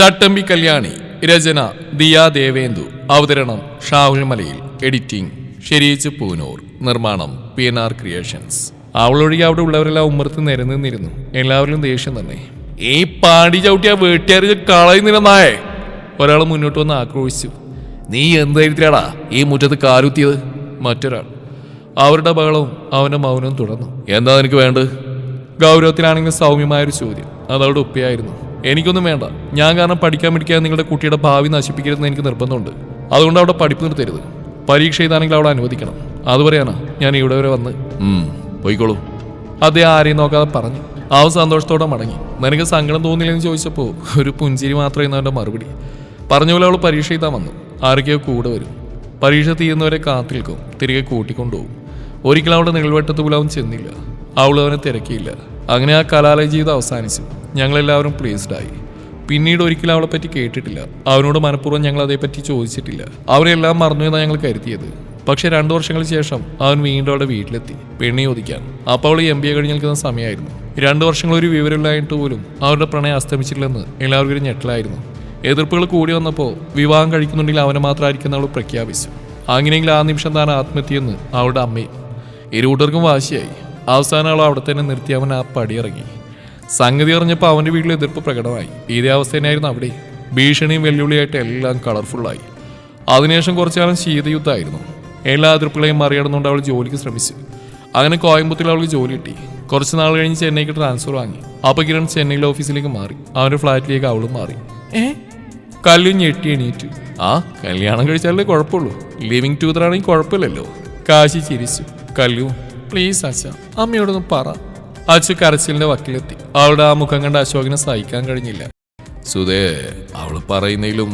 ചട്ടമ്പി കല്യാണി രചന ദിയ ദേവേന്ദു. അവതരണം ഷാഹുൽ മലയിൽ. എഡിറ്റിംഗ് ഷെരീച്ച് പൂനൂർ. നിർമ്മാണം P N R creations. അവളൊഴികെ അവിടെ ഉള്ളവരെല്ലാം ഉമ്മർത്ത് നിരന്നിരുന്നു എല്ലാവരിലും ദേഷ്യം തന്നെ. ഈ പാടി ചവിട്ടിയ വേട്ടിയാറ് കളയുന്നിരുന്നായേ നായേ? ഒരാൾ മുന്നോട്ട് വന്ന് ആക്രോശിച്ചു. നീ എന്തായിരിക്കാടാ ഈ മുറ്റത്ത് കാലുത്തിയത്? മറ്റൊരാൾ. അവരുടെ ബഹളവും അവന്റെ മൗനവും തുടർന്നു. എന്താ നിനക്ക് വേണ്ടത്? ഗൗരവത്തിലാണെങ്കിൽ സൗമ്യമായൊരു ചോദ്യം. അതവിടെ ഉപ്പയായിരുന്നു. എനിക്കൊന്നും വേണ്ട. ഞാൻ കാരണം പഠിക്കാൻ പഠിക്കാൻ നിങ്ങളുടെ കുട്ടിയുടെ ഭാവി നശിപ്പിക്കരുതെന്ന് എനിക്ക് നിർബന്ധമുണ്ട്. അതുകൊണ്ട് അവിടെ പഠിപ്പ് നിർത്തരുത്. പരീക്ഷ ചെയ്താണെങ്കിൽ അവിടെ അനുവദിക്കണം. അത് പറയാനാ. ഞാൻ ഇവിടെ വരെ വന്ന് പോയിക്കോളൂ. അദ്ദേഹം ആരെയും നോക്കാതെ പറഞ്ഞു. അവൻ സന്തോഷത്തോടെ മടങ്ങി. നിനക്ക് സങ്കടം തോന്നില്ലെന്ന് ചോദിച്ചപ്പോൾ ഒരു പുഞ്ചിരി മാത്രമായിരുന്നു അവന്റെ മറുപടി. പറഞ്ഞ പോലെ അവൾ പരീക്ഷ എഴുതാൻ വന്നു. ആരൊക്കെയോ കൂടെ വരും. പരീക്ഷ തീരുന്നവരെ കാത്തിൽക്കും തിരികെ കൂട്ടിക്കൊണ്ടുപോകും. ഒരിക്കലും അവളുടെ നിഴൽവട്ടത്ത് പോലും അവൻ ചെന്നില്ല. അവൾ അവനെ തിരക്കിയില്ല. അങ്ങനെ ആ കലാലയ ജീവിതം അവസാനിച്ചു. ഞങ്ങളെല്ലാവരും പ്ലേസ്ഡായി പിന്നീട് ഒരിക്കലും അവളെ പറ്റി കേട്ടിട്ടില്ല. അവനോട് മനഃപൂർവം ഞങ്ങൾ അതേപ്പറ്റി ചോദിച്ചിട്ടില്ല. അവരെല്ലാം മറന്നു എന്നാണ് ഞങ്ങൾ കരുതിയത്. പക്ഷെ രണ്ടു വർഷങ്ങൾക്ക് ശേഷം അവൻ വീണ്ടും അവളുടെ വീട്ടിലെത്തി. പെണ്ണി ചോദിക്കാൻ. അപ്പോൾ അവൾ എം ബി എ കഴിഞ്ഞ് നിൽക്കുന്ന സമയമായിരുന്നു. രണ്ടു വർഷങ്ങൾ ഒരു വിവരമില്ലായിട്ട് പോലും അവരുടെ പ്രണയം അസ്തമിച്ചിട്ടില്ലെന്ന് എല്ലാവർക്കും ഒരു ഞെട്ടലായിരുന്നു. എതിർപ്പുകൾ കൂടി വന്നപ്പോൾ വിവാഹം കഴിക്കുന്നുണ്ടെങ്കിൽ അവനെ മാത്രമായിരിക്കും അവൾ പ്രഖ്യാപിച്ചു. അങ്ങനെയെങ്കിൽ ആ നിമിഷം താൻ ആത്മഹത്യയെന്ന് അവളുടെ അമ്മയും ഇരുകൂട്ടർക്കും വാശിയായി. അവസാനം അവിടെ തന്നെ നിർത്തി അവൻ ആ പടിയിറങ്ങി സംഗതി അറിഞ്ഞപ്പോൾ അവന്റെ വീട്ടിൽ എതിർപ്പ് പ്രകടമായി. ഇതേ അവസ്ഥ തന്നെയായിരുന്നു അവിടെ. ഭീഷണിയും വെല്ലുവിളിയായിട്ട് എല്ലാം കളർഫുള്ളായി അതിനുശേഷം കുറച്ചു കാലം ശീതയുദ്ധമായിരുന്നു. എല്ലാ അതിർപ്പുകളെയും മറികടന്നുകൊണ്ട് അവൾ ജോലിക്ക് ശ്രമിച്ചു. അങ്ങനെ കോയമ്പത്തൂരിൽ അവൾക്ക് ജോലി കിട്ടി. കുറച്ച് നാൾ കഴിഞ്ഞ് ചെന്നൈക്ക് ട്രാൻസ്ഫർ വാങ്ങി. അപ്പോൾ കിരൺ ചെന്നൈയിലെ ഓഫീസിലേക്ക് മാറി. അവന്റെ ഫ്ലാറ്റിലേക്ക് അവളും മാറി. ഏ? കല്ലു ഞെട്ടി എണീറ്റു. ആ കല്യാണം കഴിച്ചാലേ കുഴപ്പമുള്ളൂ. ലിവിങ് ടൂതറാണെങ്കിൽ കുഴപ്പമില്ലല്ലോ. കാശി ചിരിച്ചു. കല്ലു പ്ലീസ് അച്ഛ അമ്മയോടൊന്ന് പറ. അച്ചു കരച്ചിലിന്റെ വക്കിലെത്തി. അവളുടെ ആ മുഖം കണ്ട് അശോകിനെ സഹിക്കാൻ കഴിഞ്ഞില്ല. സുധേ അവൾ പറയുന്നതിലും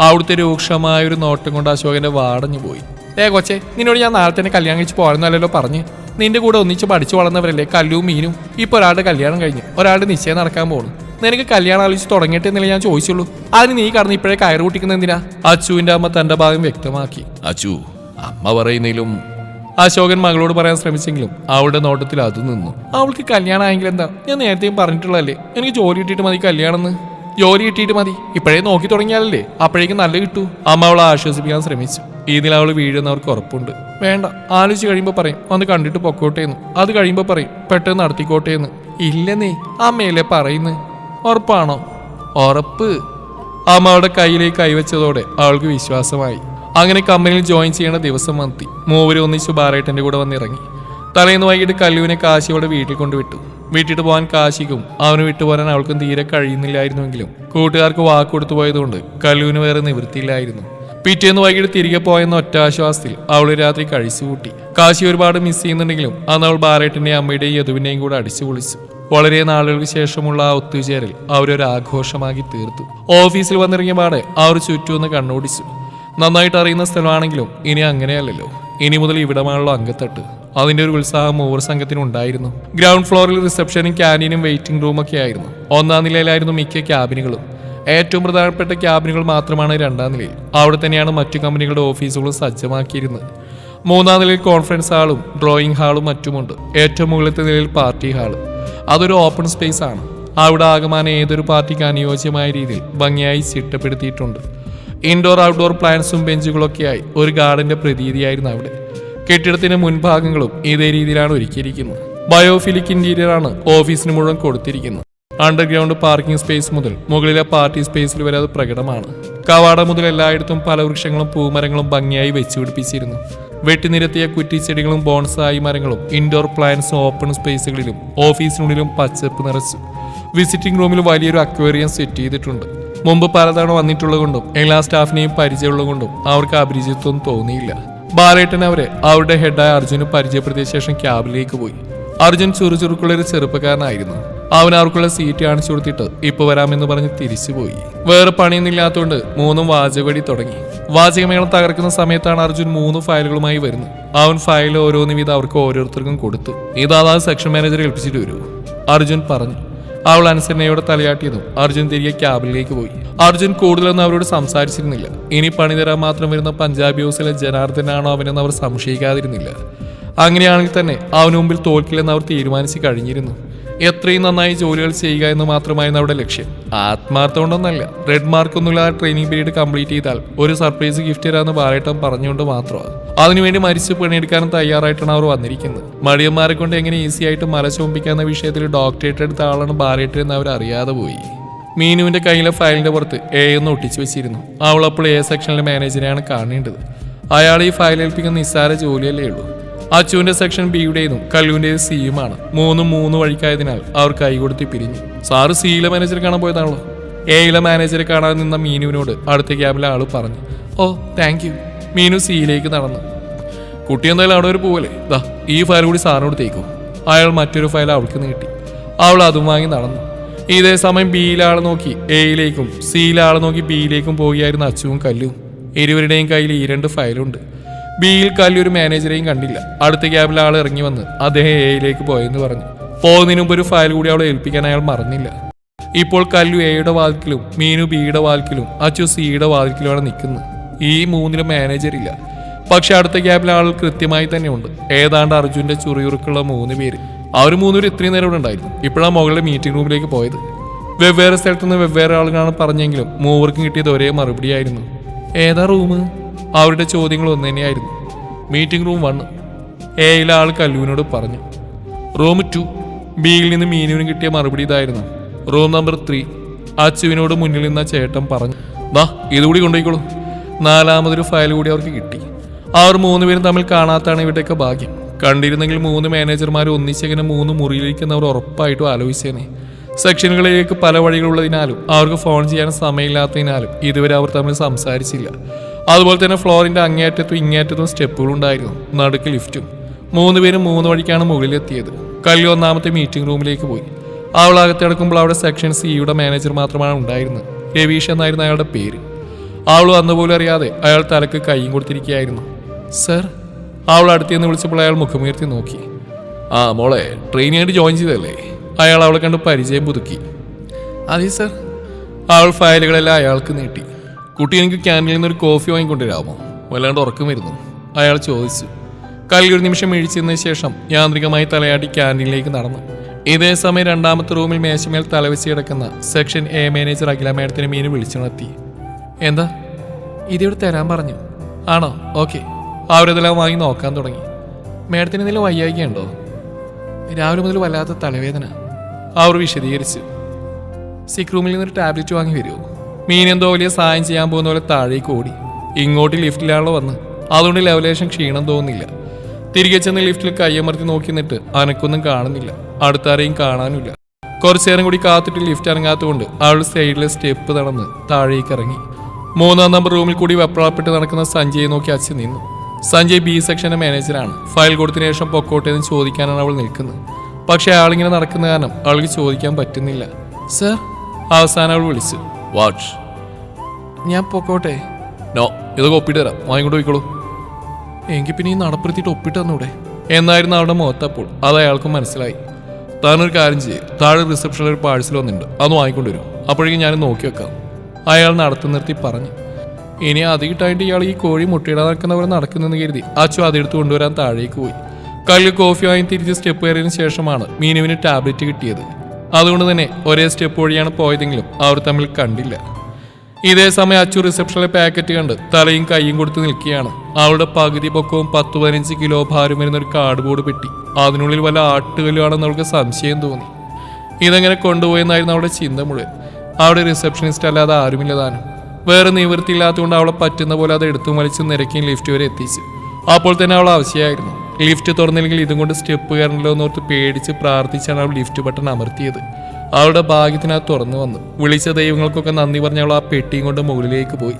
അവിടുത്തെ രൂക്ഷമായ ഒരു നോട്ടം കൊണ്ട് അശോകന്റെ വാടഞ്ഞു പോയി. ഏ കൊച്ചെ നിന്നോട് ഞാൻ നാളെ തന്നെ കല്യാണം കഴിച്ച് പോരെന്നല്ലോ പറഞ്ഞു. നിന്റെ കൂടെ ഒന്നിച്ച് പഠിച്ചു വളർന്നവരല്ലേ കല്ലും മീനും? ഇപ്പൊ ഒരാളുടെ കല്യാണം കഴിഞ്ഞു ഒരാളുടെ നിശ്ചയം നടക്കാൻ പോകുന്നു നിനക്ക് കല്യാണം ആലോചിച്ച് തുടങ്ങിയിട്ട് എന്നല്ലേ ഞാൻ ചോദിച്ചുള്ളൂ. അതിന് നീ കടന്ന് ഇപ്പോഴേ കയറ് കൂട്ടിക്കുന്ന എന്തിനാ? അച്ചുവിന്റെ അമ്മ തന്റെ ഭാഗം വ്യക്തമാക്കി അച്ചു അമ്മ പറയുന്നതിലും അശോകൻ മകളോട് പറയാൻ ശ്രമിച്ചെങ്കിലും അവളുടെ നോട്ടത്തിൽ അത് നിന്നു. അവൾക്ക് കല്യാണം ആയെങ്കിൽ എന്താ? ഞാൻ നേരത്തെയും പറഞ്ഞിട്ടുള്ളതല്ലേ? എനിക്ക് ജോലി കിട്ടിയിട്ട് മതി കല്യാണം ജോലി കിട്ടിയിട്ട് മതി. ഇപ്പോഴേ നോക്കി തുടങ്ങിയാലല്ലേ? അപ്പോഴേക്കും നല്ല കിട്ടൂ. അമ്മ അവളെ ആശ്വസിപ്പിക്കാൻ ശ്രമിച്ചു. ഇതിൽ അവൾ വീഴുന്ന അവർക്ക് ഉറപ്പുണ്ട്. വേണ്ട ആലോചിച്ച് കഴിയുമ്പോൾ പറയും. വന്ന് കണ്ടിട്ട് പൊക്കോട്ടെ എന്ന് അത് കഴിയുമ്പോൾ പറയും പെട്ടെന്ന് നടത്തിക്കോട്ടെ എന്ന് ഇല്ലെന്നേ അമ്മയല്ലേ പറയുന്നു? ഉറപ്പാണോ? ഉറപ്പ്. അമ്മ അവളുടെ കയ്യിലേക്ക് കൈവച്ചതോടെ അവൾക്ക് വിശ്വാസമായി. അങ്ങനെ കമ്പനിയിൽ ജോയിൻ ചെയ്യണ ദിവസം വന്നി മൂവരും ഒന്നിച്ചു ബാറേട്ടന്റെ കൂടെ വന്നിറങ്ങി. തലേന്ന് വൈകിട്ട് കല്ലുവിനെ കാശിയോടെ വീട്ടിൽ കൊണ്ടുവിട്ടു. വീട്ടിട്ട് പോകാൻ കാശിക്കും അവന് വിട്ടുപോരാൻ അവൾക്കും തീരെ കഴിയുന്നില്ലായിരുന്നുവെങ്കിലും കൂട്ടുകാർക്ക് വാക്കുകൊടുത്തു പോയതുകൊണ്ട് കല്ലുവിന് വേറെ നിവൃത്തിയില്ലായിരുന്നു. പിറ്റേന്ന് വൈകിട്ട് തിരികെ പോയെന്ന ഒറ്റ ആശ്വാസത്തിൽ അവൾ രാത്രി കഴിച്ചു കൂട്ടി. കാശി ഒരുപാട് മിസ് ചെയ്യുന്നുണ്ടെങ്കിലും അന്ന് അവൾ ബാറേട്ടന്റെയും അമ്മയുടെയും യദുവിനെയും കൂടെ അടിച്ചു പൊളിച്ചു. വളരെ നാളുകൾക്ക് ശേഷമുള്ള ആ ഒത്തുചേരൽ അവരൊരു ആഘോഷമാക്കി തീർത്തു. ഓഫീസിൽ വന്നിറങ്ങിയ പാടെ അവർ ചുറ്റുമെന്ന് കണ്ണോടിച്ചു. നന്നായിട്ട് അറിയുന്ന സ്ഥലമാണെങ്കിലും ഇനി അങ്ങനെയല്ലല്ലോ. ഇനി മുതൽ ഇവിടമാണല്ലോ അങ്കത്തട്ട് അതിന്റെ ഒരു ഉത്സാഹം ഓവർ സംഘത്തിന് ഉണ്ടായിരുന്നു. ഗ്രൗണ്ട് ഫ്ലോറിൽ റിസപ്ഷനും ക്യാന്റീനും വെയിറ്റിംഗ് റൂമൊക്കെ ആയിരുന്നു. ഒന്നാം നിലയിലായിരുന്നു മിക്ക ക്യാബിനുകളും. ഏറ്റവും പ്രധാനപ്പെട്ട ക്യാബിനുകൾ മാത്രമാണ് രണ്ടാം നിലയിൽ. അവിടെ തന്നെയാണ് മറ്റു കമ്പനികളുടെ ഓഫീസുകളും സജ്ജമാക്കിയിരുന്നത്. മൂന്നാം നിലയിൽ കോൺഫറൻസ് ഹാളും ഡ്രോയിങ് ഹാളും മറ്റുമുണ്ട്. ഏറ്റവും മുകളിലത്തെ നിലയിൽ പാർട്ടി ഹാൾ അതൊരു ഓപ്പൺ സ്പേസ് ആണ്. അവിടെ ആകമാനം ഏതൊരു പാർട്ടിക്ക് അനുയോജ്യമായ രീതിയിൽ ഭംഗിയായി ചിട്ടപ്പെടുത്തിയിട്ടുണ്ട്. ഇൻഡോർ ഔട്ട്ഡോർ പ്ലാന്റ്സും ബെഞ്ചുകളൊക്കെയായി ഒരു ഗാർഡന്റെ പ്രതീതിയായിരുന്നു അവിടെ. കെട്ടിടത്തിന്റെ മുൻഭാഗങ്ങളും ഇതേ രീതിയിലാണ് ഒരുക്കിയിരിക്കുന്നത്. ബയോഫിലിക് ഇന്റീരിയർ ആണ് ഓഫീസിന് മുഴുവൻ കൊടുത്തിരിക്കുന്നത്. അണ്ടർഗ്രൗണ്ട് പാർക്കിംഗ് സ്പേസ് മുതൽ മുകളിലെ പാർട്ടി സ്പേസിൽ വരെ അത് പ്രകടമാണ്. കവാടം മുതൽ എല്ലായിടത്തും പല വൃക്ഷങ്ങളും പൂമരങ്ങളും ഭംഗിയായി വെച്ചുപിടിപ്പിച്ചിരുന്നു. വെട്ടിനിരത്തിയ കുറ്റിച്ചെടികളും ബോൺസായി മരങ്ങളും ഇൻഡോർ പ്ലാന്റ്സും ഓപ്പൺ സ്പേസുകളിലും ഓഫീസിനുള്ളിലും പച്ചപ്പ് നിറച്ചു. വിസിറ്റിംഗ് റൂമിൽ വലിയൊരു അക്വേറിയം സെറ്റ് ചെയ്തിട്ടുണ്ട്. മുമ്പ് പലതവണ വന്നിട്ടുള്ളതുകൊണ്ടും എല്ലാ സ്റ്റാഫിനെയും പരിചയമുള്ളതുകൊണ്ടും അവർക്ക് അപരിചിത്വം തോന്നിയില്ല. ബാലേട്ടൻ അവരെ അവരുടെ ഹെഡായ അർജുന് പരിചയപ്പെടുത്തിയ ശേഷം ക്യാബിലേക്ക് പോയി. അർജുൻ ചുറുചുറുക്കുള്ള ഒരു ചെറുപ്പക്കാരനായിരുന്നു. അവൻ അവർക്കുള്ള സീറ്റ് കാണിച്ചു കൊടുത്തിട്ട് ഇപ്പൊ വരാമെന്ന് പറഞ്ഞ് തിരിച്ചുപോയി വേറെ പണിയൊന്നുമില്ലാത്തതുകൊണ്ട് മൂന്നും വാചകടി തുടങ്ങി. വാചകമേളം തകർക്കുന്ന സമയത്താണ് അർജുൻ മൂന്ന് ഫയലുകളുമായി വരുന്നത്. അവൻ ഫയൽ ഓരോന്നും വീതം അവർക്ക് ഓരോരുത്തർക്കും കൊടുത്തു. ഇത് സെക്ഷൻ മാനേജറെ ഏൽപ്പിച്ചിട്ട് വരൂ. അർജുൻ പറഞ്ഞു. അവൾ അനുസരണയോടെ തലയാട്ടിയതും അർജുൻ തിരികെ ക്യാബിലേക്ക് പോയി. അർജുൻ കൂടുതലൊന്നും അവരോട് സംസാരിച്ചിരുന്നില്ല. ഇനി പണി തരാൻ മാത്രം വരുന്ന പഞ്ചാബി ഹൗസിലെ ജനാർദ്ദനാണോ അവനെന്ന് അവർ സംശയിക്കാതിരുന്നില്ല. അങ്ങനെയാണെങ്കിൽ തന്നെ അവന് മുമ്പിൽ തോൽക്കില്ലെന്ന് അവർ തീരുമാനിച്ചു കഴിഞ്ഞിരുന്നു. എത്രയും നന്നായി ജോലികൾ ചെയ്യുക എന്ന് മാത്രമായിരുന്നു അവിടെ ലക്ഷ്യം. ആത്മാർത്ഥം കൊണ്ടൊന്നല്ല റെഡ് മാർക്ക് ആ ട്രെയിനിങ് പീരീഡ് കംപ്ലീറ്റ് ചെയ്താൽ ഒരു സർപ്രൈസ് ഗിഫ്റ്റ് തരാമെന്ന് ബാലേട്ടൻ പറഞ്ഞുകൊണ്ട് മാത്രമാണ്. അതിനുവേണ്ടി മരിച്ച് പണിയെടുക്കാനും തയ്യാറായിട്ടാണ് അവർ വന്നിരിക്കുന്നത്. മടിയന്മാരെ കൊണ്ട് എങ്ങനെ ഈസി ആയിട്ട് മല ചോമ്പിക്കാന്ന വിഷയത്തിൽ ഡോക്ടറേറ്റ് എടുത്ത ആളാണ് ബാലേട്ടൻ എന്ന് അവർ അറിയാതെ പോയി. മീനുവിന്റെ കയ്യിലെ ഫയലിന്റെ പുറത്ത് എ എന്ന് ഒട്ടിച്ചു വെച്ചിരുന്നു. അവൾ അപ്പോൾ എ സെക്ഷനിലെ മാനേജരെയാണ് കാണേണ്ടത്. അയാൾ ഈ ഫയൽ ഏൽപ്പിക്കുന്ന നിസ്സാര ജോലിയല്ലേ ഉള്ളൂ. അച്ചുവിന്റെ സെക്ഷൻ ബിയുടേതും കല്ലുവിന്റേത് സിയുമാണ് മൂന്നും മൂന്ന് വഴിക്കായതിനാൽ അവർ കൈകൊടുത്തി പിരിഞ്ഞു. സാറ് സിയിലെ മാനേജർ കാണാൻ പോയതാണല്ലോ. എയിലെ മാനേജറെ കാണാൻ നിന്ന മീനുവിനോട് അടുത്ത ക്യാബിലെ ആൾ പറഞ്ഞു ഓ താങ്ക് യു മീനു സിയിലേക്ക് നടന്നു. കുട്ടി എന്തായാലും അവിടെ ഒരു പോവല്ലേ? ദാ ഈ ഫയൽ കൂടി സാറിനോട് തേക്കും അയാൾ മറ്റൊരു ഫയൽ അവൾക്ക് നീട്ടി. അവൾ അതും വാങ്ങി നടന്നു. ഇതേ സമയം ബിയിലെ ആളെ നോക്കി എയിലേക്കും സിയിലെ ആളെ നോക്കി ബിയിലേക്കും പോവുകയായിരുന്നു അച്ചുവും കല്ലും. ഇരുവരുടെയും കയ്യിൽ ഈ രണ്ട് ഫയലുണ്ട് ബിയിൽ കാലിൽ ഒരു മാനേജറെയും കണ്ടില്ല. അടുത്ത ക്യാബിൽ ആൾ ഇറങ്ങി വന്ന് അദ്ദേഹം എയിലേക്ക് പോയെന്ന് പറഞ്ഞു. പോകുന്നതിന് മുമ്പ് ഒരു ഫയൽ കൂടി അവളെ ഏൽപ്പിക്കാൻ അയാൾ മറന്നില്ല. ഇപ്പോൾ കല്ലു എയുടെ വാതിക്കലും മീനു ബിയുടെ വാതിക്കലും അച്ചു സിയുടെ വാതിക്കലുമാണ് നിൽക്കുന്നത്. ഈ മൂന്നിലും മാനേജർ ഇല്ല. പക്ഷെ അടുത്ത ക്യാബിലെ ആൾ കൃത്യമായി തന്നെയുണ്ട്. ഏതാണ്ട് അർജുന്റെ ചുറിയുറുക്കുള്ള മൂന്ന് പേര്. അവർ മൂന്നുപേർ ഇത്രയും നേരം ഇവിടെ ഉണ്ടായിരുന്നു. ഇപ്പോഴാണ് മുകളിലെ മീറ്റിംഗ് റൂമിലേക്ക് പോയത്. വെവ്വേറെ സ്ഥലത്തുനിന്ന് വെവ്വേറെ ആളുകളാണ് പറഞ്ഞെങ്കിലും മൂവർക്കും കിട്ടിയത് ഒരേ മറുപടിയായിരുന്നു. ഏതാ റൂം അവരുടെ ചോദ്യങ്ങൾ ഒന്ന് തന്നെയായിരുന്നു മീറ്റിംഗ് റൂം വണ് എയിലെ ആൾ കല്ലുവിനോട് പറഞ്ഞു റൂം ടു ബിയിൽ നിന്ന് മീനുവിന് കിട്ടിയ മറുപടി ഇതായിരുന്നു. റൂം നമ്പർ ത്രീ അച്ചുവിനോട് മുന്നിൽ നിന്ന ചേട്ടൻ പറഞ്ഞു വാ ഇതുകൂടി കൊണ്ടുപോയിക്കോളൂ. നാലാമതൊരു ഫയൽ കൂടി അവർക്ക് കിട്ടി. അവർ മൂന്നുപേരും തമ്മിൽ കാണാത്താണ് ഇവിടെയൊക്കെ ഭാഗ്യം. കണ്ടിരുന്നെങ്കിൽ മൂന്ന് മാനേജർമാർ ഒന്നിച്ചെങ്ങനെ മൂന്ന് മുറിയിലിരിക്കുന്നവർ ഉറപ്പായിട്ടും ആലോചിച്ചേനെ. സെക്ഷനുകളിലേക്ക് പല വഴികളുള്ളതിനാലും അവർക്ക് ഫോൺ ചെയ്യാൻ സമയമില്ലാത്തതിനാലും ഇതുവരെ അവർ തമ്മിൽ സംസാരിച്ചില്ല. അതുപോലെ തന്നെ ഫ്ലോറിന്റെ അങ്ങേയറ്റത്തും ഇങ്ങേയറ്റത്തും സ്റ്റെപ്പുകളുണ്ടായിരുന്നു നടുക്ക് ലിഫ്റ്റും. മൂന്ന് പേരും മൂന്ന് വഴിക്കാണ് മുകളിലെത്തിയത്. കല്ലി ഒന്നാമത്തെ മീറ്റിംഗ് റൂമിലേക്ക് പോയി. അവൾ അകത്തിടക്കുമ്പോൾ അവിടെ സെക്ഷൻ സിയുടെ മാനേജർ മാത്രമാണ് ഉണ്ടായിരുന്നത്. രവീഷ് എന്നായിരുന്നു അയാളുടെ പേര്. അവൾ വന്നുപോലും അറിയാതെ അയാൾ തലക്ക് കൈയും കൊടുത്തിരിക്കുകയായിരുന്നു. സർ അവൾ അടുത്തുനിന്ന് വിളിച്ചപ്പോൾ അയാൾ മുഖമുയർത്തി നോക്കി. ആ മോളെ ട്രെയിനിയായിട്ട് ജോയിൻ ചെയ്തല്ലേ അയാൾ അവളെ കണ്ട് പരിചയം പുതുക്കി. അതെ സർ. അവൾ ഫയലുകളെല്ലാം അയാൾക്ക് നീട്ടി. കുട്ടി എനിക്ക് ക്യാന്റീനിൽ നിന്ന് ഒരു കോഫി വാങ്ങിക്കൊണ്ടുവരാമോ? വല്ലാണ്ട് ഉറക്കം വരുന്നു. അയാൾ ചോദിച്ചു. കല്ലി ഒരു നിമിഷം ഇഴിച്ചതിന് ശേഷം യാന്ത്രികമായി തലയാട്ടി ക്യാന്റീനിലേക്ക് നടന്നു. ഇതേ സമയം രണ്ടാമത്തെ റൂമിൽ മേശമേൽ തലവെച്ച് കിടക്കുന്ന സെക്ഷൻ എ മാനേജർ അഖില മേഡത്തിന് മീന് വിളിച്ചുണർത്തി. എന്താ? ഇതിവിടെ തരാൻ പറഞ്ഞു. ആണോ? ഓക്കെ. അവരതെല്ലാം വാങ്ങി നോക്കാൻ തുടങ്ങി. മേഡത്തിന് എന്തെങ്കിലും വയ്യായികയുണ്ടോ? രാവിലെ മുതൽ വല്ലാത്ത തലവേദന. അവർ വിശദീകരിച്ചു. സിക്ക് റൂമിൽ നിന്നൊരു ടാബ്ലറ്റ് വാങ്ങി വരുമോ? മീൻ എന്തോ വലിയ സഹായം ചെയ്യാൻ പോകുന്ന പോലെ താഴേക്ക് ഓടി. ഇങ്ങോട്ട് ലിഫ്റ്റിലാണല്ലോ വന്ന്. അതുകൊണ്ട് ലെവലേഷൻ ക്ഷീണം തോന്നുന്നില്ല. തിരികെ ചെന്ന് ലിഫ്റ്റിൽ കയ്യമർത്തി നോക്കി നിന്നിട്ട് അനക്കൊന്നും കാണുന്നില്ല. അടുത്താരെയും കാണാനില്ല കുറച്ചു നേരം കൂടി കാത്തിട്ട് ലിഫ്റ്റ് ഇറങ്ങാത്തതുകൊണ്ട് അവൾ സൈഡിലെ സ്റ്റെപ്പ് നടന്ന് താഴേക്ക് ഇറങ്ങി. മൂന്നാം നമ്പർ റൂമിൽ കൂടി വെപ്രാളപ്പെട്ട് നടക്കുന്ന സഞ്ജയെ നോക്കി അച്ഛൻ നിന്നു. സഞ്ജയ് ബി സെക്ഷന്റെ മാനേജറാണ്. ഫയൽ കൊടുത്തതിന് ശേഷം പൊക്കോട്ടേന്ന് ചോദിക്കാനാണ് അവൾ നിൽക്കുന്നത്. പക്ഷെ അയാളിങ്ങനെ നടക്കുന്ന കാരണം അവൾക്ക് ചോദിക്കാൻ പറ്റുന്നില്ല. സർ അവസാനം അവൾ വിളിച്ചു. വാട്ട് ഞാൻ പൊക്കോട്ടെ. നോ ഇതൊക്കെ ഒപ്പിട്ട് തരാം. വാങ്ങിക്കൊണ്ട് പോയിക്കോളൂ. എങ്കിൽ പിന്നെ ഈ നടപ്പെടുത്തിയിട്ട് ഒപ്പിട്ട് തന്നൂടെ? എന്നായിരുന്നു അവരുടെ മുഖത്തപ്പോൾ അത് അയാൾക്കും മനസ്സിലായി. താനൊരു കാര്യം ചെയ്യും. താഴെ റിസപ്ഷനിൽ ഒരു പാഴ്സൽ വന്നിട്ടുണ്ട്. അത് വാങ്ങിക്കൊണ്ട് വരും. അപ്പോഴേക്കും ഞാൻ നോക്കി വെക്കാം. അയാൾ നടത്തി നിർത്തി പറഞ്ഞു. ഇനി അത് കിട്ടായിട്ട് ഇയാൾ ഈ കോഴി മുട്ടയിടാൻ നടക്കുന്നവർ നടക്കുന്നെന്ന് കരുതി അച്ചു അതെടുത്ത് കൊണ്ടുവരാൻ താഴേക്ക് പോയി. കല്ല് കോഫി വാങ്ങി തിരിച്ച് സ്റ്റെപ്പ് കയറിയതിന് ശേഷമാണ് മീനുവിന് ടാബ്ലറ്റ് കിട്ടിയത്. അതുകൊണ്ട് തന്നെ ഒരേ സ്റ്റെപ്പ് വഴിയാണ് പോയതെങ്കിലും അവർ തമ്മിൽ കണ്ടില്ല. ഇതേ സമയം അച്ചു റിസപ്ഷനിലെ പാക്കറ്റ് കണ്ട് തലയും കൈയും കൊടുത്ത് നിൽക്കുകയാണ്. അവളുടെ പകുതി പൊക്കവും പത്ത് പതിനഞ്ച് കിലോ ഭാരം വരുന്ന ഒരു കാർഡ്ബോർഡ് പെട്ടി. അതിനുള്ളിൽ വല്ല ആട്ടുകല്ലുവാണെന്ന് അവൾക്ക് സംശയം തോന്നി. ഇതെങ്ങനെ കൊണ്ടുപോയെന്നായിരുന്നു അവളുടെ ചിന്ത മുഴുവൻ. അവിടെ റിസപ്ഷനിസ്റ്റ് അല്ലാതെ ആരുമില്ലതാനും വേറെ നിവൃത്തിയില്ലാത്തതുകൊണ്ട് അവളെ പറ്റുന്ന പോലെ അത് എടുത്തു വലിച്ച് നിരക്കിയും ലിഫ്റ്റ് വരെ എത്തിച്ചു. അപ്പോൾ തന്നെ അവൾ ആവശ്യമായിരുന്നു ലിഫ്റ്റ് തുറന്നില്ലെങ്കിൽ ഇതും കൊണ്ട് സ്റ്റെപ്പ് കയറണല്ലോ എന്നോർത്ത് പേടിച്ച് പ്രാർത്ഥിച്ചാണ് അവൾ ലിഫ്റ്റ് ബട്ടൺ അമർത്തിയത്. അവളുടെ ഭാഗ്യത്തിന് അത് തുറന്നു വന്നു. വിളിച്ച ദൈവങ്ങൾക്കൊക്കെ നന്ദി പറഞ്ഞ അവൾ ആ പെട്ടിയും കൊണ്ട് മുകളിലേക്ക് പോയി.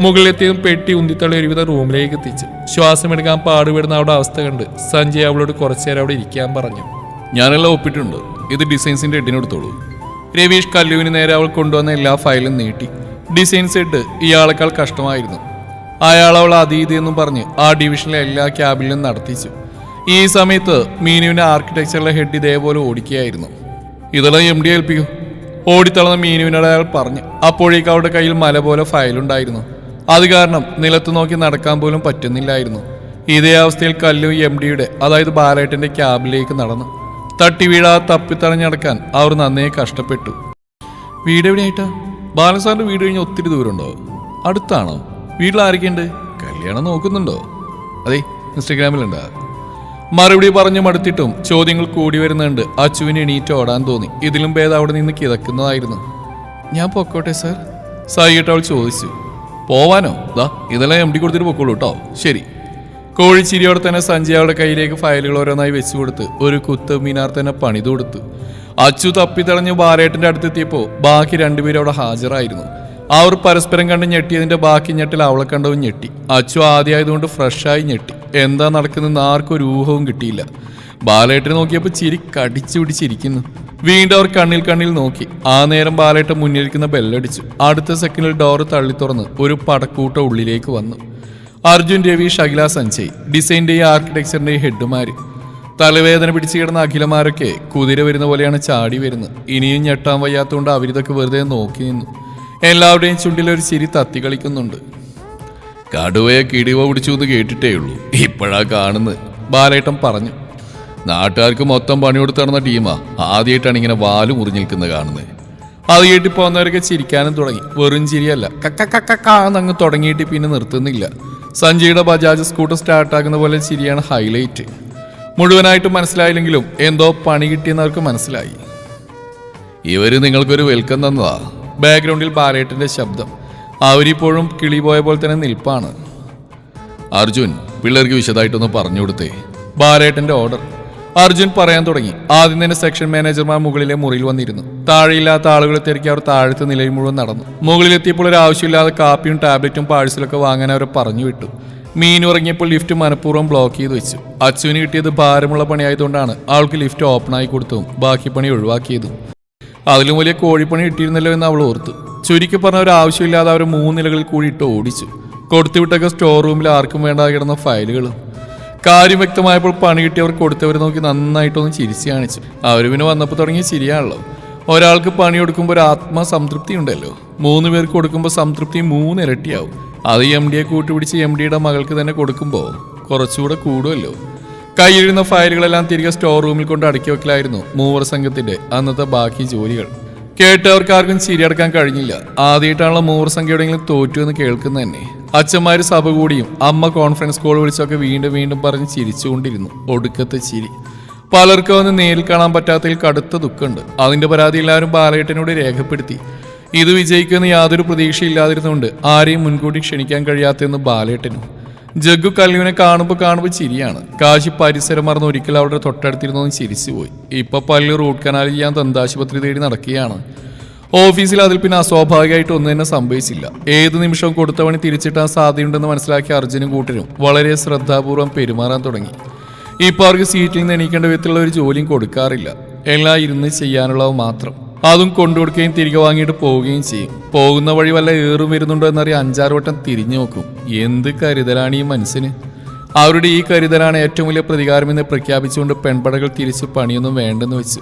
മുകളിലെത്തിയതും പെട്ടി ഉന്തിത്തള്ളി ഒരുവിധ റൂമിലേക്ക് എത്തിച്ചു. ശ്വാസമെടുക്കാൻ പാടുപെടുന്ന അവളുടെ അവസ്ഥ കണ്ട് സഞ്ജയ് അവളോട് കുറച്ചു നേരം അവിടെ ഇരിക്കാൻ പറഞ്ഞു. ഞാനെല്ലാം ഒപ്പിട്ടുണ്ട് ഇത് ഡിസൈൻസിന്റെ എഡിനെടുത്തോളൂ രവീഷ് കല്ലുവിന് നേരെ അവൾ കൊണ്ടുവന്ന എല്ലാ ഫയലും നീട്ടി. ഡിസൈൻസ് ഇട്ട് ഇയാളെക്കാൾ കഷ്ടമായിരുന്നു. അയാൾ അവൾ അതീതി എന്നും പറഞ്ഞ് ആ ഡിവിഷനിലെ എല്ലാ ക്യാബിലും നടത്തിച്ചു. ഈ സമയത്ത് മീനുവിന്റെ ആർക്കിടെക്ചറിലെ ഹെഡ് ഇതേപോലെ ഓടിക്കുകയായിരുന്നു. ഇതെല്ലാം എം ഡി ഏൽപ്പിക്കൂ. ഓടിത്തളന്ന മീനുവിനോട് അയാൾ പറഞ്ഞു. അപ്പോഴേക്ക് അവളുടെ കയ്യിൽ മല പോലെ ഫയലുണ്ടായിരുന്നു. അത് കാരണം നിലത്ത് നോക്കി നടക്കാൻ പോലും പറ്റുന്നില്ലായിരുന്നു. ഇതേ അവസ്ഥയിൽ കല്ലു എം ഡിയുടെ അതായത് ബാലേട്ടന്റെ ക്യാബിലേക്ക് നടന്നു. തട്ടി വീടാ തപ്പിത്തടഞ്ഞടക്കാൻ അവർ നന്നേ കഷ്ടപ്പെട്ടു. വീട് എവിടെയായിട്ടാ? ബാലസാറിന്റെ വീട് കഴിഞ്ഞ് ഒത്തിരി ദൂരമുണ്ടോ? അടുത്താണോ? വീട്ടിൽ ആരൊക്കെയുണ്ട് കല്യാണം നോക്കുന്നുണ്ടോ? അതെ ഇൻസ്റ്റഗ്രാമിലുണ്ടാ മറുപടി പറഞ്ഞു മടുത്തിട്ടും ചോദ്യങ്ങൾ കൂടി വരുന്നുണ്ട്. അച്ചുവിന് എണീറ്റ് ഓടാൻ തോന്നി. ഇതിലും ഭേദം അവിടെ നിന്ന് കിതക്കുന്നതായിരുന്നു. ഞാൻ പൊക്കോട്ടെ സർ. സായിട്ട് അവൾ ചോദിച്ചു. പോവാനോ? ദാ ഇതെല്ലാം എം ഡി കൊടുത്തിട്ട് പൊക്കോളൂ കേട്ടോ ശരി. കോഴിച്ചിരിയോടെ തന്നെ സഞ്ജയ് അവളുടെ കയ്യിലേക്ക് ഫയലുകൾ ഓരോന്നായി വെച്ചു കൊടുത്ത് ഒരു കുത്ത് മിനാർ തന്നെ പണിതു കൊടുത്തു. അച്ചു തപ്പിത്തടഞ്ഞ് ബാലേട്ടന്റെ അടുത്തെത്തിയപ്പോൾ ബാക്കി രണ്ടുപേരും അവിടെ ഹാജരായിരുന്നു. അവർ പരസ്പരം കണ്ട് ഞെട്ടിയതിന്റെ ബാക്കി ഞെട്ടിൽ അവളെ കണ്ടവും ഞെട്ടി. അച്ചു ആദ്യമായതുകൊണ്ട് ഫ്രഷായി ഞെട്ടി. എന്താ നടക്കുന്നതെന്ന് ആർക്കും ഒരു ഊഹവും കിട്ടിയില്ല. ബാലേട്ടനെ നോക്കിയപ്പോൾ ചിരി കടിച്ചു പിടിച്ചിരിക്കുന്നു. വീണ്ടും അവർ കണ്ണിൽ കണ്ണിൽ നോക്കി. ആ നേരം ബാലേട്ടൻ മുന്നിലിരിക്കുന്ന ബെല്ലടിച്ചു. അടുത്ത സെക്കൻഡിൽ ഡോർ തള്ളി തുറന്ന് ഒരു പടക്കൂട്ട ഉള്ളിലേക്ക് വന്നു. അർജുൻ രവി ഷകില സഞ്ജയ്. ഡിസൈന്റെയും ആർക്കിടെക്ചറിന്റെയും ഹെഡുമാർ തലവേദന പിടിച്ചു കിടന്ന അഖിലമാരൊക്കെ കുതിര വരുന്ന പോലെയാണ് ചാടി വരുന്നത്. ഇനിയും ഞെട്ടാൻ വയ്യാത്തതുകൊണ്ട് അവരിതൊക്കെ വെറുതെ നോക്കി നിന്നു. എല്ലാവരുടെയും ചുണ്ടിലൊരു ചിരി തത്തി കളിക്കുന്നുണ്ട്. കടുവയെ കിടിവ പിടിച്ചു എന്ന് കേട്ടിട്ടേ ഉള്ളൂ. ഇപ്പോഴാ കാണുന്നത്. ബാലേട്ടൻ പറഞ്ഞു നാട്ടുകാർക്ക് മൊത്തം പണി കൊടുത്ത് നടന്ന ടീമാ. ആദ്യമായിട്ടാണ് ഇങ്ങനെ വാൽ മുറിഞ്ഞു നിൽക്കുന്നത് കാണുന്നത്. അത് കേട്ടി പോകുന്നവരൊക്കെ ചിരിക്കാനും തുടങ്ങി. വെറും ചിരിയല്ല കക്ക കക്ക കാന്നങ്ങ് തുടങ്ങിയിട്ട് പിന്നെ നിർത്തുന്നില്ല. സഞ്ജയുടെ ബജാജ് സ്കൂട്ടർ സ്റ്റാർട്ടാക്കുന്ന പോലെ ചിരിയാണ് ഹൈലൈറ്റ് മുഴുവനായിട്ട് മനസ്സിലായില്ലെങ്കിലും എന്തോ പണി കിട്ടിയെന്നവർക്ക് മനസ്സിലായി. ഇവർ നിങ്ങൾക്കൊരു വെൽക്കം തന്നതാ. ബാക്ക്ഗ്രൗണ്ടിൽ ബാലേട്ടിന്റെ ശബ്ദം. അവരിപ്പോഴും കിളി പോയ പോലെ തന്നെ നിൽപ്പാണ്. അർജുൻ പിള്ളേർക്ക് വിശദമായിട്ടൊന്ന് പറഞ്ഞു കൊടുത്തേ. ബാലേട്ടന്റെ ഓർഡർ. അർജുൻ പറയാൻ തുടങ്ങി. ആദ്യം തന്നെ സെക്ഷൻ മാനേജർമാർ മുകളിലെ മുറിയിൽ വന്നിരുന്നു. താഴെയില്ലാത്ത ആളുകളെ തിരക്കി അവർ താഴത്തെ നിലയിൽ മുഴുവൻ നടന്നു. മുകളിലെത്തിയപ്പോൾ ഒരു ആവശ്യമില്ലാതെ കാപ്പിയും ടാബ്ലറ്റും പാഴ്സലൊക്കെ വാങ്ങാൻ അവരെ പറഞ്ഞു വിട്ടു. മീൻ ഉറങ്ങിയപ്പോൾ ലിഫ്റ്റ് മനഃപൂർവം ബ്ലോക്ക് ചെയ്ത് വെച്ചു. അച്ചുവിന് കിട്ടിയത് ഭാരമുള്ള പണിയായതുകൊണ്ടാണ് ആൾക്ക് ലിഫ്റ്റ് ഓപ്പൺ ആയി കൊടുത്തതും ബാക്കി പണി ഒഴിവാക്കിയതും. അതിലും വലിയ കോഴിപ്പണി ഇട്ടിരുന്നല്ലോ എന്ന് അവൾ ഓർത്തു. ചുരുക്കി പറഞ്ഞ ഒരു ആവശ്യമില്ലാതെ അവർ മൂന്ന് നിലകളിൽ കൂടി ഇട്ട് ഓടിച്ചു. കൊടുത്തുവിട്ടൊക്കെ സ്റ്റോർ റൂമിൽ ആർക്കും വേണ്ടാതെ കിടന്ന ഫയലുകളും കാര്യം വ്യക്തമായപ്പോൾ പണി കിട്ടിയവർ കൊടുത്തവർ നോക്കി നന്നായിട്ടൊന്ന് ചിരിച്ചു കാണിച്ചു. അവർ പിന്നെ വന്നപ്പോൾ തുടങ്ങിയ ശരിയാണല്ലോ ഒരാൾക്ക് പണി കൊടുക്കുമ്പോൾ ഒരു ആത്മസംതൃപ്തി ഉണ്ടല്ലോ. മൂന്ന് പേർക്ക് കൊടുക്കുമ്പോൾ സംതൃപ്തി മൂന്ന് ഇരട്ടിയാവും. അത് എം ഡിയെ കൂട്ടുപിടിച്ച് എം ഡിയുടെ മകൾക്ക് തന്നെ കൊടുക്കുമ്പോൾ കുറച്ചുകൂടെ കൂടുമല്ലോ. കയ്യിലിരുന്ന ഫയലുകളെല്ലാം തിരികെ സ്റ്റോർ റൂമിൽ കൊണ്ട് അടക്കി വെക്കലായിരുന്നു മൂവർ സംഘത്തിന്റെ അന്നത്തെ ബാക്കി ജോലികൾ. കേട്ടവർക്ക് ആർക്കും ചിരിയടക്കാൻ കഴിഞ്ഞില്ല. ആദ്യമായിട്ടാണല്ലോ മൂവർ സംഘം എവിടെയെങ്കിലും തോറ്റു എന്ന് കേൾക്കുന്ന തന്നെ. അച്ഛന്മാര് സഭ കൂടിയും അമ്മ കോൺഫറൻസ് കോൾ വിളിച്ചൊക്കെ വീണ്ടും വീണ്ടും പറഞ്ഞ് ചിരിച്ചുകൊണ്ടിരുന്നു. ഒടുക്കത്തെ ചിരി. പലർക്കും ഒന്ന് നേരിൽ കാണാൻ പറ്റാത്തതിൽ കടുത്ത ദുഃഖമുണ്ട്. അതിന്റെ പരാതി എല്ലാവരും ബാലയേട്ടനോട് രേഖപ്പെടുത്തി. ഇത് വിജയിക്കുമെന്ന് യാതൊരു പ്രതീക്ഷയില്ലാതിരുന്നുകൊണ്ട് ആരെയും മുൻകൂട്ടി ക്ഷണിക്കാൻ കഴിയാത്തെന്ന് ബാലേട്ടനും ജഗ്ഗു കല്ലുവിനെ കാണുമ്പോൾ കാണുമ്പോൾ ചിരിയാണ്. കാശി പരിസരം മറന്ന് ഒരിക്കൽ അവളുടെ ചിരിച്ചു ചിരിച്ചുപോയി ഇപ്പൊ പള്ളി റൂട്ട് കനാൽ ചെയ്യാൻ ദന്താശുപത്രി തേടി നടക്കുകയാണ്. ഓഫീസിൽ അതിൽ പിന്നെ അസ്വാഭാവികമായിട്ട് ഒന്നും തന്നെ സംഭവിച്ചില്ല. ഏത് നിമിഷവും കൊടുത്ത പണി തിരിച്ചിട്ടാൻ സാധ്യതയുണ്ടെന്ന് മനസ്സിലാക്കിയ അർജുനും കൂട്ടരും വളരെ ശ്രദ്ധാപൂർവം പെരുമാറാൻ തുടങ്ങി. ഇപ്പൊ അവർക്ക് സീറ്റിൽ നിന്ന് എണീക്കേണ്ട വിധത്തിലുള്ള ഒരു ജോലിയും കൊടുക്കാറില്ല. എല്ലാം ഇരുന്ന് ചെയ്യാനുള്ളവ മാത്രം. അതും കൊണ്ടുകൊടുക്കുകയും തിരികെ വാങ്ങിയിട്ട് പോവുകയും ചെയ്യും. പോകുന്ന വഴി വല്ല ഏറും വരുന്നുണ്ടോ എന്നറിയാൻ അഞ്ചാറ് വട്ടം തിരിഞ്ഞു നോക്കും. എന്ത് കരുതലാണ് ഈ മനസ്സിന് അവരുടെ ഈ കരുതലാണ് ഏറ്റവും വലിയ പ്രതികാരമെന്ന് പ്രഖ്യാപിച്ചുകൊണ്ട് പെൺപടകൾ തിരിച്ച് പണിയൊന്നും വേണ്ടെന്ന് വെച്ചു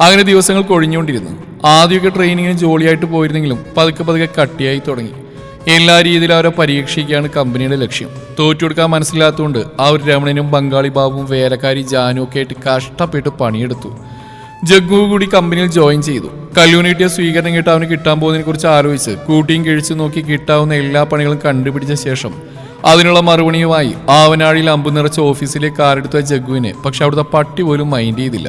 അങ്ങനെ ദിവസങ്ങൾ കൊഴിഞ്ഞുകൊണ്ടിരുന്നു. ആദ്യമൊക്കെ ട്രെയിനിങ്ങിന് ജോലിയായിട്ട് പോയിരുന്നെങ്കിലും പതുക്കെ പതുക്കെ കട്ടിയായി തുടങ്ങി. എല്ലാ രീതിയിലും അവരെ പരീക്ഷിക്കുകയാണ് കമ്പനിയുടെ ലക്ഷ്യം. തോറ്റുകൊടുക്കാൻ മനസ്സിലാത്തതുകൊണ്ട് അവർ രമണനും ബംഗാളി ബാബും വേലക്കാരി ജാനുമൊക്കെ ആയിട്ട് കഷ്ടപ്പെട്ട് പണിയെടുത്തു. ജഗ്ഗു കൂടി കമ്പനിയിൽ ജോയിൻ ചെയ്തു. കിട്ടിയ സ്വീകരണം കിട്ടാൻ അവന് കിട്ടാൻ പോകുന്നതിനെ കുറിച്ച് ആലോചിച്ച് കൂട്ടിയും കിഴിച്ചു നോക്കി കിട്ടാവുന്ന എല്ലാ പണികളും കണ്ടുപിടിച്ച ശേഷം അതിനുള്ള മറുപണിയുമായി ആവനാഴിയിൽ അമ്പു നിറച്ച ഓഫീസിലെ കാറെടുത്ത ജഗ്ഗുവിനെ പക്ഷെ അവിടുത്തെ പട്ടി പോലും മൈൻഡ് ചെയ്തില്ല.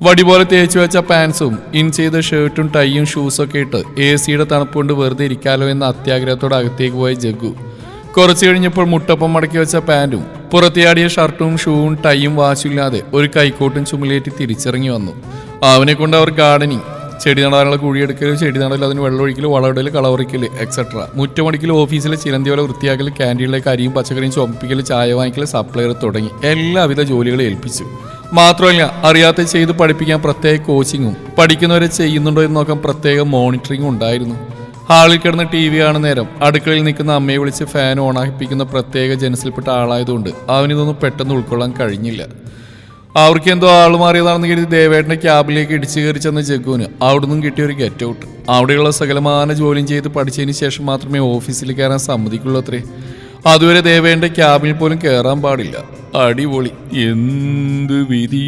വടി പോലെ തേച്ചു വെച്ച പാൻസും ഇൻ ചെയ്ത ഷർട്ടും ടൈയും ഷൂസും ഒക്കെ ഇട്ട് എ സിയുടെ തണുപ്പ് കൊണ്ട് വെറുതെ ഇരിക്കാലോ എന്ന അത്യാഗ്രഹത്തോടെ അകത്തേക്ക് പോയ ജഗ്ഗു. കുറച്ചു കഴിഞ്ഞപ്പോൾ മുട്ടപ്പം മടക്കി വെച്ച പാന്റും പുറത്തിയാടിയ ഷർട്ടും ഷൂവും ടൈയും വാശില്ലാതെ ഒരു കൈക്കോട്ടും ചുമലേറ്റി തിരിച്ചിറങ്ങി വന്നു. അവനെ കൊണ്ട് അവർ ഗാർഡനിങ് ചെടി നടാനുള്ള കുഴിയെടുക്കൽ ചെടി നടൽ അതിന് വെള്ളമൊഴിക്കൽ വളമിടൽ കളവറിക്കൽ എക്സെട്ര മുറ്റമടിക്കൽ ഓഫീസിലെ ചിലന്തിയോലെ വൃത്തിയാക്കൽ ക്യാന്റീനിലേക്ക് അരിയും പച്ചക്കറിയും ചുമപ്പിക്കൽ ചായ വാങ്ങിക്കൽ സപ്ലയർ തുടങ്ങി എല്ലാവിധ ജോലികളും ഏൽപ്പിച്ചു. മാത്രമല്ല അറിയാത്ത ചെയ്ത് പഠിപ്പിക്കാൻ പ്രത്യേക കോച്ചിങ്ങും പഠിക്കുന്നവരെ ചെയ്യുന്നുണ്ടോ എന്ന് നോക്കാൻ പ്രത്യേക മോണിറ്ററിംഗും ഉണ്ടായിരുന്നു. ഹാളിൽ കിടന്ന് ടി വി കാണുന്ന നേരം അടുക്കളയിൽ നിൽക്കുന്ന അമ്മയെ വിളിച്ച് ഫാൻ ഓണാക്കിപ്പിക്കുന്ന പ്രത്യേക ജനസിൽപ്പെട്ട ആളായതുകൊണ്ട് അവനിതൊന്നും പെട്ടെന്ന് ഉൾക്കൊള്ളാൻ കഴിഞ്ഞില്ല. അവർക്ക് എന്തോ ആൾ മാറിയതാണെന്ന് കരുതി ദേവേട്ടന്റെ ക്യാബിലേക്ക് ഇടിച്ചു കയറി ചെന്ന ജഗ്ഗുവിന് അവിടുന്ന് കിട്ടിയ ഒരു ഗെറ്റ് ഔട്ട് അവിടെയുള്ള സകലമാന ജോലിയും ചെയ്ത് പഠിച്ചതിന് ശേഷം മാത്രമേ ഓഫീസിൽ കയറാൻ സമ്മതിക്കുള്ളൂ അത്രേ അതുവരെ ദേവേട്ടന്റെ ക്യാബിൽ പോലും കയറാൻ പാടില്ല. അടിപൊളി. എന്ത് വിധി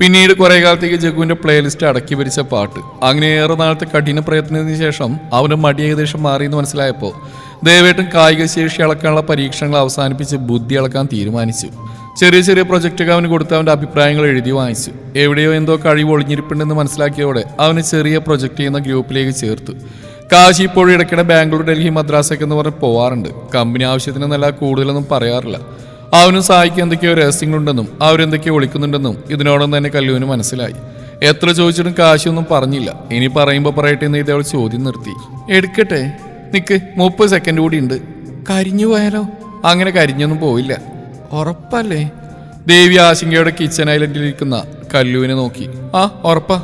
പിന്നീട് കുറെ കാലത്തേക്ക് ജഗുവിന്റെ പ്ലേലിസ്റ്റ് അടക്കി ഭരിച്ച പാട്ട്. അങ്ങനെ ഏറെ നാളത്തെ കഠിന പ്രയത്നത്തിന് ശേഷം അവന്റെ മടി ഏകദേശം മാറിയെന്ന് മനസ്സിലായപ്പോൾ ദയവേട്ടും കായിക ശേഷി അളക്കാനുള്ള പരീക്ഷണങ്ങൾ അവസാനിപ്പിച്ച് ബുദ്ധി അളക്കാൻ തീരുമാനിച്ചു. ചെറിയ ചെറിയ പ്രൊജക്റ്റൊക്കെ അവന് കൊടുത്ത് അവന്റെ അഭിപ്രായങ്ങൾ എഴുതി വാങ്ങിച്ചു. എവിടെയോ എന്തോ കഴിവ് ഒളിഞ്ഞിരിപ്പുണ്ടെന്ന് മനസ്സിലാക്കിയതോടെ അവന് ചെറിയ പ്രൊജക്റ്റ് ചെയ്യുന്ന ഗ്രൂപ്പിലേക്ക് ചേർത്തു. കാശി ഇപ്പോഴും ഇടയ്ക്കിടെ ബാംഗ്ലൂർ ഡൽഹി മദ്രാസൊക്കെ എന്ന് പറഞ്ഞ് പോവാറുണ്ട്. കമ്പനി ആവശ്യത്തിനൊന്നല്ല കൂടുതലൊന്നും പറയാറില്ല. അവനും സായിക്ക് എന്തൊക്കെയോ രഹസ്യങ്ങളുണ്ടെന്നും അവരെന്തൊക്കെയോ ഒളിക്കുന്നുണ്ടെന്നും ഇതിനോടൊന്നും തന്നെ കല്ലുവിന് മനസ്സിലായി. എത്ര ചോദിച്ചിട്ടും കാശൊന്നും പറഞ്ഞില്ല. ഇനി പറയുമ്പോൾ പറയട്ടെ എന്ന് ഇതവൾ ചോദ്യം നിർത്തി. എടുക്കട്ടെ. നിക്ക് മുപ്പത് സെക്കൻഡ് കൂടി ഉണ്ട്. കരിഞ്ഞു പോയാലോ? അങ്ങനെ കരിഞ്ഞൊന്നും പോയില്ല ഉറപ്പല്ലേ? ദേവി ആശങ്കയോടെ കിച്ചൺ ഐലൻഡിലിരിക്കുന്ന കല്ലുവിനെ നോക്കി. ആ ഉറപ്പാ.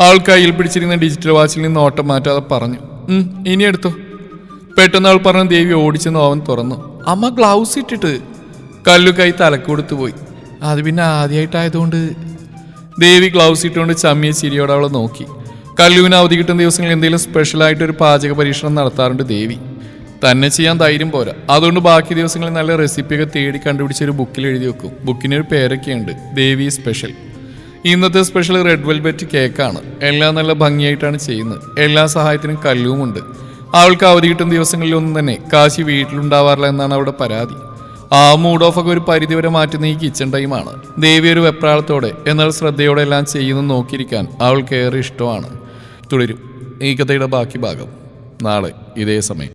ആൾ കയ്യിൽ പിടിച്ചിരുന്ന ഡിജിറ്റൽ വാച്ചിൽ നിന്ന് ഓട്ടം മാറ്റാതെ പറഞ്ഞു. ഇനി എടുത്തോ. പെട്ടെന്ന് പറഞ്ഞ ദേവി ഓടിച്ചെന്ന് അവൻ തുറന്നു. അമ്മ ഗ്ലൗസ് ഇട്ടിട്ട് കല്ലു കൈ തലക്കൊടുത്തു പോയി. അത് പിന്നെ ആദ്യമായിട്ടായതുകൊണ്ട് ദേവി ഗ്ലൗസ് ഇട്ടുകൊണ്ട് ചമ്മിയ ചിരിയോടെ അവളെ നോക്കി. കല്ലുവിന് അവധി കിട്ടുന്ന ദിവസങ്ങളിൽ എന്തെങ്കിലും സ്പെഷ്യലായിട്ട് ഒരു പാചക പരീക്ഷണം നടത്താറുണ്ട് ദേവി. തന്നെ ചെയ്യാൻ ധൈര്യം പോരാ. അതുകൊണ്ട് ബാക്കി ദിവസങ്ങളിൽ നല്ല റെസിപ്പിയൊക്കെ തേടി കണ്ടുപിടിച്ച് ഒരു ബുക്കിൽ എഴുതി വെക്കും. ബുക്കിന് ഒരു പേരൊക്കെയുണ്ട്. ദേവി സ്പെഷ്യൽ. ഇന്നത്തെ സ്പെഷ്യൽ റെഡ് വെൽവെറ്റ് കേക്കാണ്. എല്ലാം നല്ല ഭംഗിയായിട്ടാണ് ചെയ്യുന്നത്. എല്ലാ സഹായത്തിനും കല്ലുമുണ്ട്. അവൾക്ക് അവധി കിട്ടുന്ന ദിവസങ്ങളിലൊന്നും തന്നെ കാശി വീട്ടിലുണ്ടാവാറില്ല എന്നാണ് അവിടെ പരാതി. ആ മൂഡ് ഓഫ് ഒക്കെ ഒരു പരിധിവരെ മാറ്റുന്ന ഈ കിച്ചൺ ടൈമാണ് ദേവി ഒരു വെപ്രാളത്തോടെ എന്നാൽ ശ്രദ്ധയോടെ എല്ലാം ചെയ്യുന്നു നോക്കിയിരിക്കാൻ അവൾക്ക് ഏറെ ഇഷ്ടമാണ്. തുടരും. ഈ കഥയുടെ ബാക്കി ഭാഗം. നാളെ ഇതേ സമയം.